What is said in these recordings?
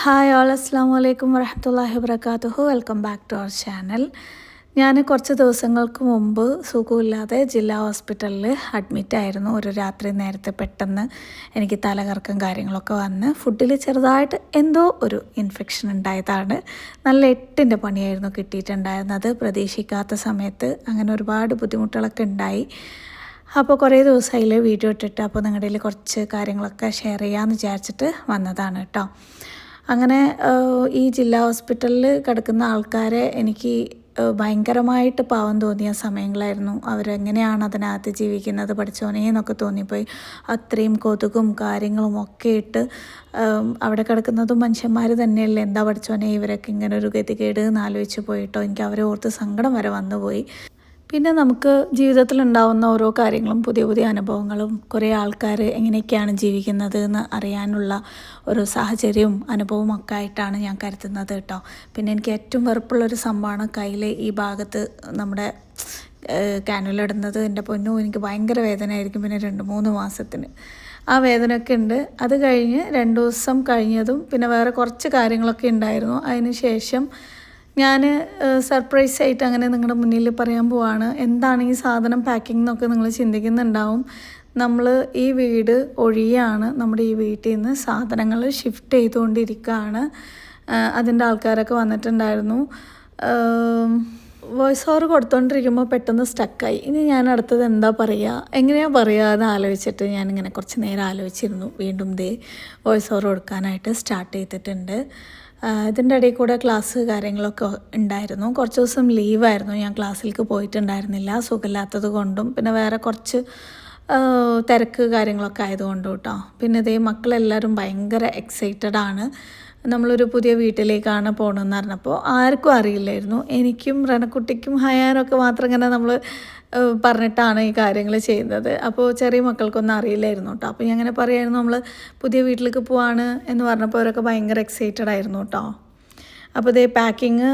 Hi all അസ്സാം വലൈക്കും വരഹമുല്ലാഹി വബർക്കാത്തുഹു welcome back to our channel. ഞാൻ കുറച്ച് ദിവസങ്ങൾക്ക് മുമ്പ് സുഖമില്ലാതെ ജില്ലാ ഹോസ്പിറ്റലിൽ അഡ്മിറ്റ് ആയിരുന്നു. ഒരു രാത്രി നേരത്തെ പെട്ടെന്ന് എനിക്ക് തലകറക്കം കാര്യങ്ങളൊക്കെ വന്ന് ഫുഡിൽ ചെറുതായിട്ട് എന്തോ ഒരു ഇൻഫെക്ഷൻ ഉണ്ടായതാണ്. നല്ല എട്ടിന്റെ പണിയായിരുന്നു കിട്ടിയിട്ടുണ്ടായിരുന്നത്. പ്രതീക്ഷിക്കാത്ത സമയത്ത് അങ്ങനെ ഒരുപാട് ബുദ്ധിമുട്ടുകളൊക്കെ ഉണ്ടായി. അപ്പോൾ കുറേ ദിവസമായില്ലേ വീഡിയോ ഇട്ടിട്ട് അപ്പോൾ നിങ്ങളുടെ കുറച്ച് കാര്യങ്ങളൊക്കെ ഷെയർ ചെയ്യാമെന്ന് വിചാരിച്ചിട്ട് വന്നതാണ് കേട്ടോ. അങ്ങനെ ഈ ജില്ലാ ഹോസ്പിറ്റലിൽ കിടക്കുന്ന ആൾക്കാരെ എനിക്ക് ഭയങ്കരമായിട്ട് പാവം തോന്നിയ സമയങ്ങളായിരുന്നു. അവരെങ്ങനെയാണ് അതിനകത്ത് ജീവിക്കുന്നത് പഠിച്ചോനേന്നൊക്കെ തോന്നിപ്പോയി. അത്രയും കൊതുകും കാര്യങ്ങളും ഒക്കെ ഇട്ട് അവിടെ കിടക്കുന്നതും മനുഷ്യന്മാർ തന്നെയല്ലേ? എന്താ പഠിച്ചോനെ ഇവരൊക്കെ ഇങ്ങനെ ഒരു ഗതികേട് എന്ന് ആലോചിച്ച് പോയിട്ടോ? എനിക്ക് അവരെ ഓർത്ത് സങ്കടം വരെ വന്നുപോയി. പിന്നെ നമുക്ക് ജീവിതത്തിൽ ഉണ്ടാവുന്ന ഓരോ കാര്യങ്ങളും പുതിയ പുതിയ അനുഭവങ്ങളും കുറേ ആൾക്കാർ എങ്ങനെയൊക്കെയാണ് ജീവിക്കുന്നത് എന്ന് അറിയാനുള്ള ഒരു സാഹചര്യവും അനുഭവവും ഒക്കെ ആയിട്ടാണ് ഞാൻ കരുതുന്നത് കേട്ടോ. പിന്നെ എനിക്ക് ഏറ്റവും വെറുപ്പുള്ളൊരു സംഭവമാണ് കയ്യിലെ ഈ ഭാഗത്ത് നമ്മുടെ കാനുലിടുന്നത് എന്റെ പൊന്നു എനിക്ക് ഭയങ്കര വേദനയായിരിക്കും പിന്നെ രണ്ട് മൂന്ന് മാസത്തിന്. ആ വേദനയൊക്കെ ഉണ്ട്. അത് കഴിഞ്ഞ് രണ്ട് ദിവസം കഴിഞ്ഞതും പിന്നെ വേറെ കുറച്ച് കാര്യങ്ങളൊക്കെ ഉണ്ടായിരുന്നു. അതിന് ശേഷം ഞാൻ സർപ്രൈസ് ആയിട്ട് അങ്ങനെ നിങ്ങളുടെ മുന്നിൽ പറയാൻ പോവാണ്. എന്താണ് ഈ സാധനം പാക്കിംഗ് എന്നൊക്കെ നിങ്ങൾ ചിന്തിക്കുന്നുണ്ടാവും. നമ്മൾ ഈ വീട് ഒഴിയാണ് നമ്മുടെ ഈ വീട്ടിൽ നിന്ന് സാധനങ്ങൾ ഷിഫ്റ്റ് ചെയ്തുകൊണ്ടിരിക്കുകയാണ് അതിന്റെ ആൾക്കാരൊക്കെ വന്നിട്ടുണ്ടായിരുന്നു. വോയിസ് ഓവർ കൊടുത്തോണ്ടിരിക്കുമ്പോൾ പെട്ടെന്ന് സ്റ്റക്കായി ഇനി ഞാൻ അടുത്തത് എന്താ പറയുക എങ്ങനെയാണ് പറയുക എന്ന് ആലോചിച്ചിട്ട് ഞാനിങ്ങനെ കുറച്ച് നേരം ആലോചിച്ചിരുന്നു. വീണ്ടും ദേ വോയിസ് ഓവർ കൊടുക്കാനായിട്ട് സ്റ്റാർട്ട് ചെയ്തിട്ടുണ്ട്. ഇതിന്റെ ഇടയിൽ കൂടെ ക്ലാസ് കാര്യങ്ങളൊക്കെ ഉണ്ടായിരുന്നു. കുറച്ച് ദിവസം ലീവായിരുന്നു ഞാൻ ക്ലാസ്സിലേക്ക് പോയിട്ടുണ്ടായിരുന്നില്ല. സുഖമില്ലാത്തത് കൊണ്ടും. പിന്നെ വേറെ കുറച്ച് തിരക്ക് കാര്യങ്ങളൊക്കെ ആയതുകൊണ്ടും കേട്ടോ പിന്നെ ഇതേ മക്കളെല്ലാവരും ഭയങ്കര എക്സൈറ്റഡ് ആണ്. നമ്മളൊരു പുതിയ വീട്ടിലേക്കാണ് പോകണമെന്ന് പറഞ്ഞപ്പോൾ ആർക്കും അറിയില്ലായിരുന്നു. എനിക്കും റണക്കുട്ടിക്കും ഹയാനൊക്കെ മാത്രം ഇങ്ങനെ നമ്മൾ പറഞ്ഞിട്ടാണ് ഈ കാര്യങ്ങൾ ചെയ്യുന്നത്. അപ്പോൾ ചെറിയ മക്കൾക്കൊന്നും അറിയില്ലായിരുന്നു കേട്ടോ അപ്പോൾ ഞാൻ അങ്ങനെ പറയായിരുന്നു നമ്മൾ പുതിയ വീട്ടിലേക്ക് പോവാണ് എന്ന് പറഞ്ഞപ്പോൾ അവരൊക്കെ ഭയങ്കര എക്സൈറ്റഡ് ആയിരുന്നു കേട്ടോ അപ്പോൾ ഇതേ പാക്കിങ്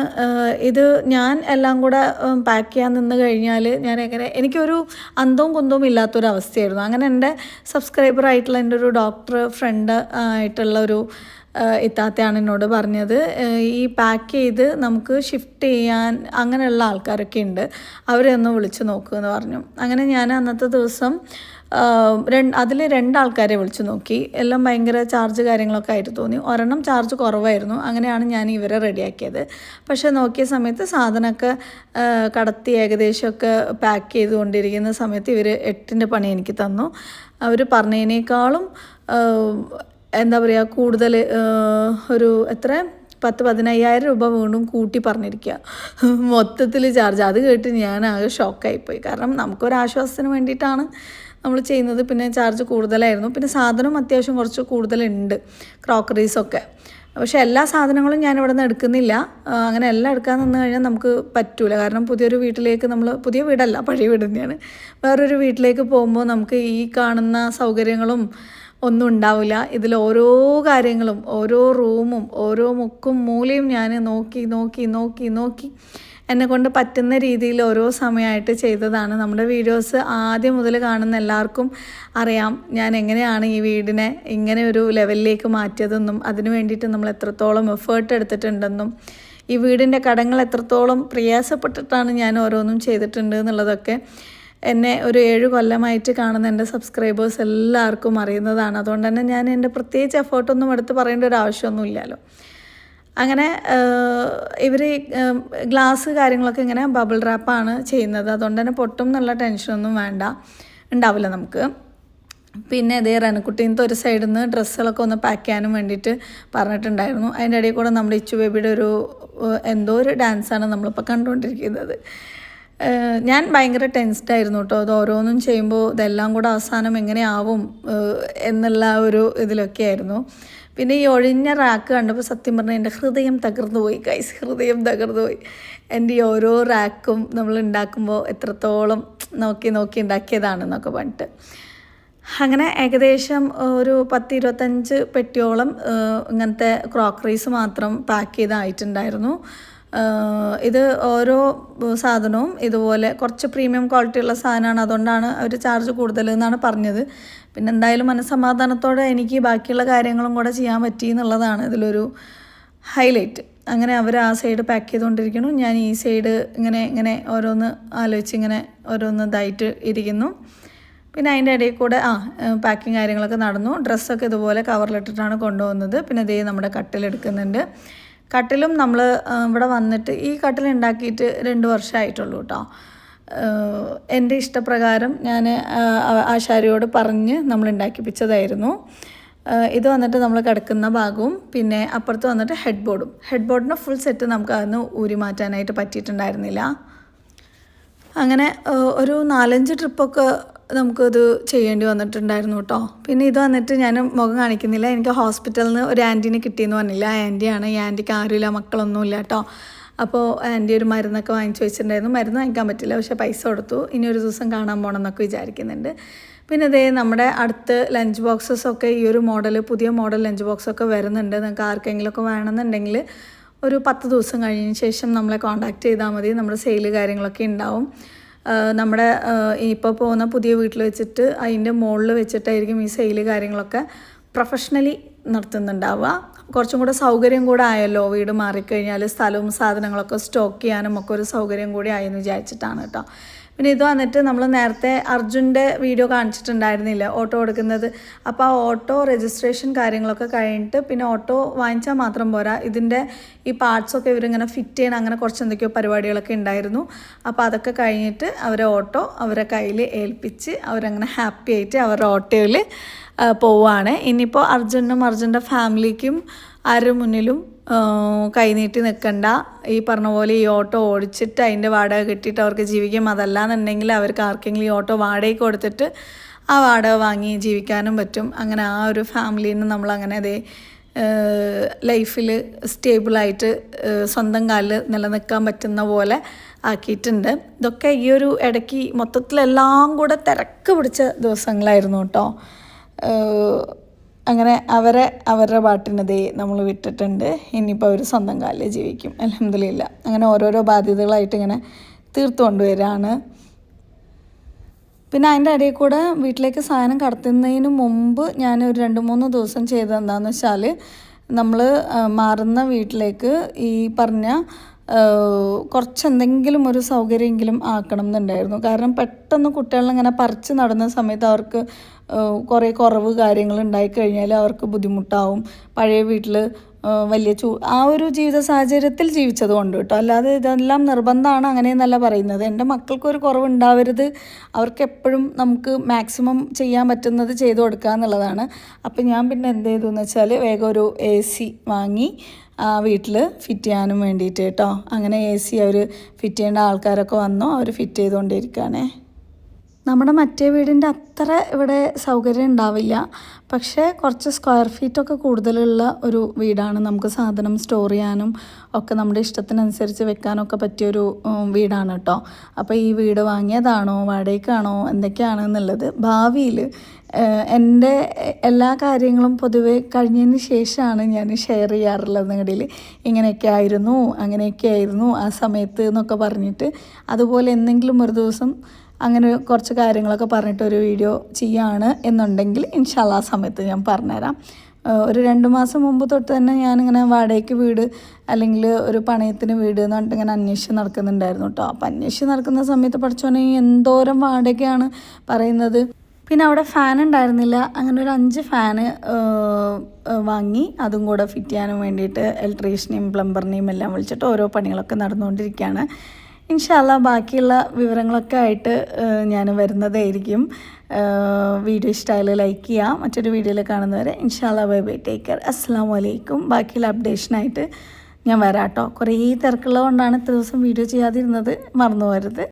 ഇത് ഞാൻ എല്ലാം കൂടെ പാക്ക് ചെയ്യാൻ നിന്ന് കഴിഞ്ഞാൽ ഞാൻ എങ്ങനെ എനിക്കൊരു അന്തവും കുന്തവും ഇല്ലാത്തൊരവസ്ഥയായിരുന്നു. അങ്ങനെ എന്റെ സബ്സ്ക്രൈബർ ആയിട്ടുള്ള എന്റെ ഒരു ഡോക്ടർ ഫ്രണ്ട് ആയിട്ടുള്ള ഒരു ഇത്താത്തയാണ് എന്നോട് പറഞ്ഞത്. ഈ പാക്ക് ചെയ്ത് നമുക്ക് ഷിഫ്റ്റ് ചെയ്യാൻ അങ്ങനെയുള്ള ആൾക്കാരൊക്കെ ഉണ്ട്. അവരെ ഒന്ന് വിളിച്ച് നോക്കുമെന്ന് പറഞ്ഞു. അങ്ങനെ ഞാൻ അന്നത്തെ ദിവസം രണ്ട് അതിൽ രണ്ടാൾക്കാരെ വിളിച്ചു നോക്കി. എല്ലാം ഭയങ്കര ചാർജ് കാര്യങ്ങളൊക്കെ ആയിട്ട് തോന്നി. ഒരെണ്ണം ചാർജ് കുറവായിരുന്നു. അങ്ങനെയാണ് ഞാൻ ഇവരെ റെഡിയാക്കിയത് പക്ഷേ നോക്കിയ സമയത്ത് സാധനമൊക്കെ കടത്തി ഏകദേശമൊക്കെ പാക്ക് ചെയ്തുകൊണ്ടിരിക്കുന്ന സമയത്ത് ഇവർ എട്ടിന്റെ പണി എനിക്ക് തന്നു. അവർ പറഞ്ഞതിനേക്കാളും എന്താ പറയുക കൂടുതൽ ഒരു എത്ര? പത്ത് പതിനയ്യായിരം രൂപ വീണ്ടും കൂട്ടി പറഞ്ഞിരിക്കുക മൊത്തത്തിൽ ചാർജ്. അത് കേട്ട് ഞാൻ ആകെ ഷോക്കായിപ്പോയി. കാരണം നമുക്കൊരാശ്വാസത്തിന് വേണ്ടിയിട്ടാണ് നമ്മൾ ചെയ്യുന്നത്. പിന്നെ ചാർജ് കൂടുതലായിരുന്നു. പിന്നെ സാധനം അത്യാവശ്യം കുറച്ച് കൂടുതലുണ്ട്. ക്രോക്കറീസൊക്കെ. പക്ഷേ എല്ലാ സാധനങ്ങളും ഞാൻ ഇവിടെ നിന്ന് എടുക്കുന്നില്ല അങ്ങനെ എല്ലാം എടുക്കാൻ നിന്ന് കഴിഞ്ഞാൽ നമുക്ക് പറ്റൂല. കാരണം പുതിയൊരു വീട്ടിലേക്ക് നമ്മൾ പുതിയ വീടല്ല പഴയ വീട് തന്നെയാണ്. വേറൊരു വീട്ടിലേക്ക് പോകുമ്പോൾ നമുക്ക് ഈ കാണുന്ന സൗകര്യങ്ങളും ഒന്നും ഉണ്ടാവില്ല. ഇതിൽ ഓരോ കാര്യങ്ങളും ഓരോ റൂമും ഓരോ മുക്കും മൂലയും ഞാൻ നോക്കി നോക്കി നോക്കി നോക്കി എന്നെ കൊണ്ട് പറ്റുന്ന രീതിയിൽ ഓരോ സമയമായിട്ട് ചെയ്തതാണ്. നമ്മുടെ വീഡിയോസ് ആദ്യം മുതൽ കാണുന്ന എല്ലാവർക്കും അറിയാം ഞാൻ എങ്ങനെയാണ് ഈ വീടിനെ ഇങ്ങനെ ഒരു ലെവലിലേക്ക് മാറ്റിയതെന്നും അതിന് വേണ്ടിയിട്ട് നമ്മൾ എത്രത്തോളം എഫേർട്ട് എടുത്തിട്ടുണ്ടെന്നും ഈ വീടിന്റെ കടങ്ങൾ എത്രത്തോളം പ്രയാസപ്പെട്ടിട്ടാണ് ഞാൻ ഓരോന്നും ചെയ്തിട്ടുണ്ട് എന്നുള്ളതൊക്കെ എന്നെ ഒരു ഏഴ് കൊല്ലമായിട്ട് കാണുന്ന എന്റെ സബ്സ്ക്രൈബേഴ്സ് എല്ലാവർക്കും അറിയുന്നതാണ്. അതുകൊണ്ട് തന്നെ ഞാൻ എന്റെ പ്രത്യേകിച്ച് എഫേർട്ടൊന്നും എടുത്ത് പറയേണ്ട ഒരു ആവശ്യമൊന്നുമില്ലല്ലോ അങ്ങനെ ഇവർ ഗ്ലാസ് കാര്യങ്ങളൊക്കെ ഇങ്ങനെ ബബിൾ റാപ്പാണ് ചെയ്യുന്നത്. അതുകൊണ്ട് തന്നെ പൊട്ടും എന്നുള്ള ടെൻഷനൊന്നും വേണ്ട. ഉണ്ടാവില്ല നമുക്ക്. പിന്നെ ഇതേ റനക്കുട്ടീന്റെ ഒരു സൈഡിൽ നിന്ന് ഡ്രസ്സുകളൊക്കെ ഒന്ന് പാക്ക് ചെയ്യാനും വേണ്ടിയിട്ട് പറഞ്ഞിട്ടുണ്ടായിരുന്നു. അതിന്റെ ഇടയിൽ കൂടെ നമ്മുടെ ഇച്ചു ബേബിയുടെ ഒരു എന്തോ ഒരു ഡാൻസാണ് നമ്മളിപ്പോൾ കണ്ടുകൊണ്ടിരിക്കുന്നത്. ഞാൻ ഭയങ്കര ടെൻസ്ഡ് ആയിരുന്നു കേട്ടോ. അത് ഓരോന്നും ചെയ്യുമ്പോൾ ഇതെല്ലാം കൂടെ അവസാനം എങ്ങനെയാവും എന്നുള്ള ഒരു ഇതിലൊക്കെ ആയിരുന്നു. പിന്നെ ഈ ഒഴിഞ്ഞ റാക്ക് കണ്ടപ്പോൾ സത്യം പറഞ്ഞാൽ എന്റെ ഹൃദയം തകർന്നു പോയി കൈസ് ഹൃദയം തകർന്നു പോയി. എന്റെ ഈ ഓരോ റാക്കും നമ്മൾ ഉണ്ടാക്കുമ്പോൾ എത്രത്തോളം നോക്കി നോക്കി ഉണ്ടാക്കിയതാണെന്നൊക്കെ പറഞ്ഞിട്ട്. അങ്ങനെ ഏകദേശം ഒരു പത്ത് ഇരുപത്തഞ്ച് പെട്ടിയോളം ഇങ്ങനത്തെ ക്രോക്കറീസ് മാത്രം പാക്ക് ചെയ്തായിട്ടുണ്ടായിരുന്നു. ഇത് ഓരോ സാധനവും ഇതുപോലെ കുറച്ച് പ്രീമിയം ക്വാളിറ്റി ഉള്ള സാധനമാണ്. അതുകൊണ്ടാണ് അവർ ചാർജ് കൂടുതൽ എന്നാണ് പറഞ്ഞത്. പിന്നെ എന്തായാലും മനസ്സമാധാനത്തോടെ എനിക്ക് ബാക്കിയുള്ള കാര്യങ്ങളും കൂടെ ചെയ്യാൻ പറ്റി എന്നുള്ളതാണ് ഇതിലൊരു ഹൈലൈറ്റ് അങ്ങനെ അവർ ആ സൈഡ് പാക്ക് ചെയ്തുകൊണ്ടിരിക്കുന്നു. ഞാൻ ഈ സൈഡ് ഇങ്ങനെ ഇങ്ങനെ ഓരോന്ന് ആലോചിച്ച് ഇങ്ങനെ ഓരോന്ന് ഇതായിട്ട് ഇരിക്കുന്നു. പിന്നെ അതിന്റെ ഇടയിൽ കൂടെ ആ പാക്കിങ് കാര്യങ്ങളൊക്കെ നടന്നു. ഡ്രസ്സൊക്കെ ഇതുപോലെ കവറിലിട്ടിട്ടാണ് കൊണ്ടുപോകുന്നത്. പിന്നെ ഇതേ നമ്മുടെ കട്ടിലെടുക്കുന്നുണ്ട് കട്ടിലും നമ്മൾ ഇവിടെ വന്നിട്ട് ഈ കട്ടിൽ ഉണ്ടാക്കിയിട്ട് രണ്ട് വർഷമായിട്ടുള്ളൂ കേട്ടോ എന്റെ ഇഷ്ടപ്രകാരം ഞാൻ ആശാരിയോട് പറഞ്ഞ് നമ്മൾ ഉണ്ടാക്കിപ്പിച്ചതായിരുന്നു. ഇത് വന്നിട്ട് നമ്മൾ കിടക്കുന്ന ഭാഗവും പിന്നെ അപ്പുറത്ത് വന്നിട്ട് ഹെഡ് ബോർഡും. ഹെഡ് ബോർഡിന്റെ ഫുൾ സെറ്റ് നമുക്ക് അതൊന്ന് ഊരി മാറ്റാനായിട്ട് പറ്റിയിട്ടുണ്ടായിരുന്നില്ല. അങ്ങനെ ഒരു നാലഞ്ച് ട്രിപ്പൊക്കെ നമുക്കത് ചെയ്യേണ്ടി വന്നിട്ടുണ്ടായിരുന്നു കേട്ടോ. പിന്നെ ഇത് വന്നിട്ട് ഞാൻ മുഖം കാണിക്കുന്നില്ല. എനിക്ക് ഹോസ്പിറ്റലിൽ നിന്ന് ഒരു ആന്റീനെ കിട്ടിയെന്ന് പറഞ്ഞില്ല. ആന്റിയാണ്. ഈ ആന്റിക്ക് ആരുമില്ല മക്കളൊന്നുമില്ല കേട്ടോ. അപ്പോൾ ആന്റി ഒരു മരുന്നൊക്കെ വാങ്ങിച്ചു വെച്ചിട്ടുണ്ടായിരുന്നു. മരുന്ന് വാങ്ങിക്കാൻ പറ്റില്ല. പക്ഷെ പൈസ കൊടുത്തു. ഇനി ഒരു ദിവസം കാണാൻ പോകണം എന്നൊക്കെ വിചാരിക്കുന്നുണ്ട്. പിന്നെ അതേ നമ്മുടെ അടുത്ത് ലഞ്ച് ബോക്സസ് ഒക്കെ ഈ ഒരു മോഡൽ പുതിയ മോഡൽ ലഞ്ച് ബോക്സ് ഒക്കെ വരുന്നുണ്ട്. നിങ്ങൾക്ക് ആർക്കെങ്കിലുമൊക്കെ വേണമെന്നുണ്ടെങ്കിൽ ഒരു പത്ത് ദിവസം കഴിഞ്ഞതിന് ശേഷം നമ്മളെ കോൺടാക്ട് ചെയ്താൽ മതി. നമ്മുടെ സെയിൽ കാര്യങ്ങളൊക്കെ ഉണ്ടാവും. നമ്മുടെ ഇപ്പോൾ പോകുന്ന പുതിയ വീട്ടിൽ വെച്ചിട്ട് അതിന്റെ മുകളിൽ വെച്ചിട്ടായിരിക്കും ഈ സെയിൽ കാര്യങ്ങളൊക്കെ പ്രൊഫഷണലി നടത്തുന്നുണ്ടാവുക കുറച്ചും കൂടെ സൗകര്യം കൂടെ ആയല്ലോ വീട് മാറിക്കഴിഞ്ഞാൽ സ്ഥലവും സാധനങ്ങളൊക്കെ സ്റ്റോക്ക് ചെയ്യാനും ഒക്കെ ഒരു സൗകര്യം കൂടി ആയെന്ന് വിചാരിച്ചിട്ടാണ് കേട്ടോ. പിന്നെ ഇത് വന്നിട്ട് നമ്മൾ നേരത്തെ അർജുന്റെ വീഡിയോ കാണിച്ചിട്ടുണ്ടായിരുന്നില്ല ഓട്ടോ എടുക്കുന്നത്. അപ്പോൾ ആ ഓട്ടോ രജിസ്ട്രേഷൻ കാര്യങ്ങളൊക്കെ കഴിഞ്ഞിട്ട് പിന്നെ ഓട്ടോ വാങ്ങിച്ചാൽ മാത്രം പോരാ. ഇതിന്റെ ഈ പാർട്സൊക്കെ ഇവരിങ്ങനെ ഫിറ്റ് ചെയ്യണം അങ്ങനെ കുറച്ച് എന്തൊക്കെയോ പരിപാടികളൊക്കെ ഉണ്ടായിരുന്നു. അപ്പോൾ അതൊക്കെ കഴിഞ്ഞിട്ട് അവരെ ഓട്ടോ അവരെ കയ്യിൽ ഏൽപ്പിച്ച് അവരങ്ങനെ ഹാപ്പി ആയിട്ട് അവരുടെ ഓട്ടോയിൽ പോവുകയാണ് ഇനിയിപ്പോൾ അർജുനും അർജുന്റെ ഫാമിലിക്കും ആരുടെ മുന്നിലും കൈനീട്ടി നിൽക്കണ്ട ഈ പറഞ്ഞ പോലെ ഈ ഓട്ടോ ഓടിച്ചിട്ട് അതിന്റെ വാടക കിട്ടിയിട്ട് അവർക്ക് ജീവിക്കും. അതല്ലാന്നുണ്ടെങ്കിൽ അവർക്ക് ആർക്കെങ്കിലും ഈ ഓട്ടോ വാടകയ്ക്ക് കൊടുത്തിട്ട് ആ വാടക വാങ്ങി ജീവിക്കാനും പറ്റും. അങ്ങനെ ആ ഒരു ഫാമിലിയിൽ നിന്ന് നമ്മളങ്ങനെ അതേ ലൈഫിൽ സ്റ്റേബിളായിട്ട് സ്വന്തം കാലിൽ നിലനിൽക്കാൻ പറ്റുന്ന പോലെ ആക്കിയിട്ടുണ്ട്. ഇതൊക്കെ ഈ ഒരു ഇടയ്ക്ക് മൊത്തത്തിലെല്ലാം കൂടെ തിരക്ക് പിടിച്ച ദിവസങ്ങളായിരുന്നു കേട്ടോ. അങ്ങനെ അവരെ അവരുടെ പാട്ടിനതേ നമ്മൾ വിട്ടിട്ടുണ്ട്. ഇനിയിപ്പോൾ അവർ സ്വന്തം കാലിൽ ജീവിക്കും. അലഹമില്ല അങ്ങനെ ഓരോരോ ബാധ്യതകളായിട്ട് ഇങ്ങനെ തീർത്തു കൊണ്ടുവരികയാണ് പിന്നെ അതിന്റെ ഇടയിൽ കൂടെ വീട്ടിലേക്ക് സാധനം കടത്തുന്നതിന് മുമ്പ് ഞാൻ ഒരു രണ്ട് മൂന്ന് ദിവസം ചെയ്തത് എന്താണെന്ന് വെച്ചാൽ നമ്മൾ മാറുന്ന വീട്ടിലേക്ക് ഈ പറഞ്ഞ കുറച്ച് എന്തെങ്കിലും ഒരു സൗകര്യമെങ്കിലും ആക്കണം എന്നുണ്ടായിരുന്നു കാരണം പെട്ടെന്ന് കുട്ടികളിങ്ങനെ പറിച്ച് നടന്ന സമയത്ത് അവർക്ക് കുറേ കുറവ് കാര്യങ്ങൾ ഉണ്ടായിക്കഴിഞ്ഞാൽ അവർക്ക് ബുദ്ധിമുട്ടാവും. പഴയ വീട്ടിൽ വലിയ ചൂ ആ ഒരു ജീവിത സാഹചര്യത്തിൽ ജീവിച്ചത് കൊണ്ട് കേട്ടോ. അല്ലാതെ ഇതെല്ലാം നിർബന്ധമാണ് അങ്ങനെയെന്നല്ല പറയുന്നത്. എന്റെ മക്കൾക്കൊരു കുറവുണ്ടാവരുത്. അവർക്ക് എപ്പോഴും നമുക്ക് മാക്സിമം ചെയ്യാൻ പറ്റുന്നത് ചെയ്തു കൊടുക്കുക എന്നുള്ളതാണ്. അപ്പം ഞാൻ പിന്നെ എന്ത് ചെയ്തു എന്ന് വെച്ചാൽ വേഗം ഒരു എ സി വാങ്ങി ആ വീട്ടിൽ ഫിറ്റ് ചെയ്യാനും വേണ്ടിയിട്ട് കേട്ടോ. അങ്ങനെ എ സി അവർ ഫിറ്റ് ചെയ്യേണ്ട ആൾക്കാരൊക്കെ വന്നു. അവർ ഫിറ്റ് ചെയ്തുകൊണ്ടിരിക്കുകയാണേ. നമ്മുടെ മറ്റേ വീടിന്റെ അത്ര ഇവിടെ സൗകര്യം ഉണ്ടാവില്ല. പക്ഷേ കുറച്ച് സ്ക്വയർ ഫീറ്റൊക്കെ കൂടുതലുള്ള ഒരു വീടാണ് നമുക്ക് സാധനം സ്റ്റോർ ചെയ്യാനും ഒക്കെ നമ്മുടെ ഇഷ്ടത്തിനനുസരിച്ച് വെക്കാനൊക്കെ പറ്റിയൊരു വീടാണ് കേട്ടോ. അപ്പോൾ ഈ വീട് വാങ്ങിയതാണോ വാടകയ്ക്കാണോ എന്തൊക്കെയാണ് എന്നുള്ളത് ഭാവിയിൽ എന്റെ എല്ലാ കാര്യങ്ങളും പൊതുവെ കഴിഞ്ഞതിന് ശേഷമാണ് ഞാൻ ഷെയർ ചെയ്യാറുള്ളത് നിങ്ങളിൽ ഇങ്ങനെയൊക്കെ ആയിരുന്നു അങ്ങനെയൊക്കെ ആയിരുന്നു ആ സമയത്ത് എന്നൊക്കെ പറഞ്ഞിട്ട് അതുപോലെ എന്തെങ്കിലും ഒരു ദിവസം അങ്ങനെ കുറച്ച് കാര്യങ്ങളൊക്കെ പറഞ്ഞിട്ട് ഒരു വീഡിയോ ചെയ്യാണ് എന്നുണ്ടെങ്കിൽ ഇൻഷാല്ല ആ സമയത്ത് ഞാൻ പറഞ്ഞുതരാം. ഒരു രണ്ട് മാസം മുമ്പ് തൊട്ട് തന്നെ ഞാനിങ്ങനെ വാടകയ്ക്ക് വീട് അല്ലെങ്കിൽ ഒരു പണയത്തിന് വീട് എന്ന് പറഞ്ഞിട്ട് ഇങ്ങനെ അന്വേഷിച്ച് നടക്കുന്നുണ്ടായിരുന്നു കേട്ടോ അപ്പം അന്വേഷിച്ച് നടക്കുന്ന സമയത്ത് പഠിച്ചോനെ എന്തോരം വാടകയാണ് പറയുന്നത്. പിന്നെ അവിടെ ഫാൻ ഉണ്ടായിരുന്നില്ല. അങ്ങനെ ഒരു അഞ്ച് ഫാന് വാങ്ങി. അതും കൂടെ ഫിറ്റ് ചെയ്യാനും വേണ്ടിയിട്ട് ഇലക്ട്രീഷ്യനെയും പ്ലംബറിനെയും എല്ലാം വിളിച്ചിട്ട് ഓരോ പണികളൊക്കെ നടന്നുകൊണ്ടിരിക്കുകയാണ്. ഇൻഷാല്ല ബാക്കിയുള്ള വിവരങ്ങളൊക്കെ ആയിട്ട് ഞാൻ വരുന്നതായിരിക്കും. വീഡിയോ ഇഷ്ടമായാലും ലൈക്ക് ചെയ്യുക മറ്റൊരു വീഡിയോയിൽ കാണുന്നവരെ ഇൻഷാല്ല ബൈ ബൈ ടേക്ക് കെയർ അസ്സാം വലൈക്കും ബാക്കിയുള്ള അപ്ഡേഷനായിട്ട് ഞാൻ വരാം കേട്ടോ കുറേ തിരക്കുള്ളത് കൊണ്ടാണ് ഇത്ര ദിവസം വീഡിയോ ചെയ്യാതിരുന്നത്. മറന്നു പോകരുത്.